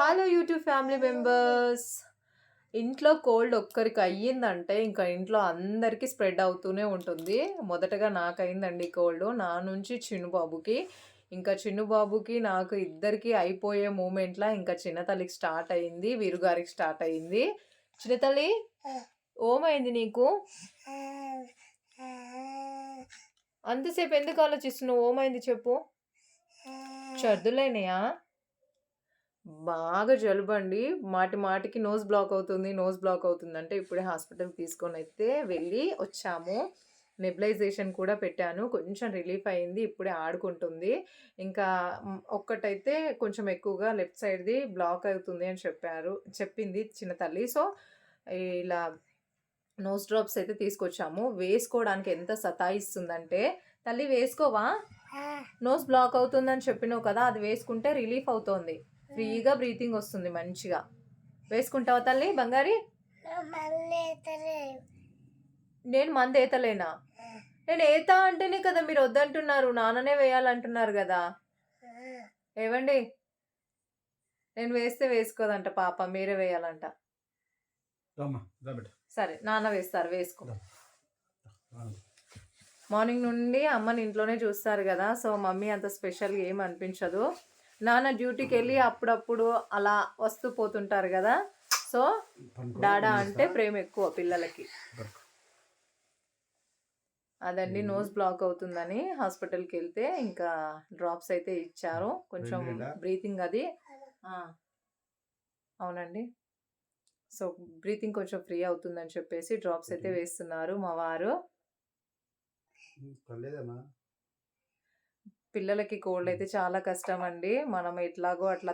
Hello YouTube family members ఇంట్లో cold ఒక్కరికి అయ్యిందంటే ఇంకా ఇంట్లో అందరికీ స్ప్రెడ్ అవుతూనే ఉంటుంది. మొదటగా నాకు అయిందండి కోల్డ్ నా నుంచి చిన్నుబాబుకి ఇంకా చిన్నుబాబుకి నాకు ఇద్దరికి అయిపోయే మూమెంట్లో ఇంకా చిన్నతల్లికి స్టార్ట్ అయింది వీరుగారికి స్టార్ట్ అయింది చిన్నతల్లి ఓమైంది నీకు? అంతసేపు ఎందుకు ఆలోచిస్తున్నావు? ఓమైంది చెప్పు. సర్దులైనయా బాగా జలుబండి మాటి మాటికి నోస్ బ్లాక్ అవుతుంది నోస్ బ్లాక్ అవుతుంది. అంటే ఇప్పుడే హాస్పిటల్కి తీసుకొని అయితే వెళ్ళి వచ్చాము. నెబిలైజేషన్ కూడా పెట్టాను. కొంచెం రిలీఫ్ అయింది. ఇప్పుడే ఆడుకుంటుంది. ఇంకా ఒక్కటైతే కొంచెం ఎక్కువగా లెఫ్ట్ సైడ్ది బ్లాక్ అవుతుంది అని చెప్పారు చెప్పింది చిన్న తల్లి. సో ఇలా నోస్ డ్రాప్స్ అయితే తీసుకొచ్చాము. వేసుకోవడానికి ఎంత సతాయిస్తుందంటే తల్లి వేసుకోవా? నోస్ బ్లాక్ అవుతుందని చెప్పినావు కదా అది వేసుకుంటే రిలీఫ్ అవుతోంది. ఫ్రీగా బ్రీతింగ్ వస్తుంది మంచిగా. వేసుకుంటావా తల్లి బంగారి? నేను మంది ఏతలేనా? నేను ఏతా అంటేనే కదా మీరు వద్దంటున్నారు నాన్ననే వేయాలంటున్నారు కదా. ఏవండి? నేను వేస్తే వేసుకోదంట పాప మీరే వేయాలంట. సరే నాన్న వేస్తారు వేసుకో. మార్నింగ్ నుండి అమ్మని ఇంట్లోనే చూస్తారు కదా సో మమ్మీ అంత స్పెషల్గా ఏం అనిపించదు. నాన్న డ్యూటీకి వెళ్ళి అప్పుడప్పుడు అలా వస్తూ పోతుంటారు కదా సో డాడా. అంటే ప్రేమ ఎక్కువ పిల్లలకి. అదండి నోస్ బ్లాక్ అవుతుందని హాస్పిటల్కి వెళ్తే ఇంకా డ్రాప్స్ అయితే ఇచ్చారు కొంచెం? బ్రీతింగ్ అది అవునండి సో బ్రీతింగ్ కొంచెం ఫ్రీ అవుతుందని చెప్పేసి డ్రాప్స్ అయితే. వేస్తున్నారు మా వారు పిల్లలకి కోల్డ్ అయితే చాలా కష్టం అండి మనం ఎట్లాగో అట్లా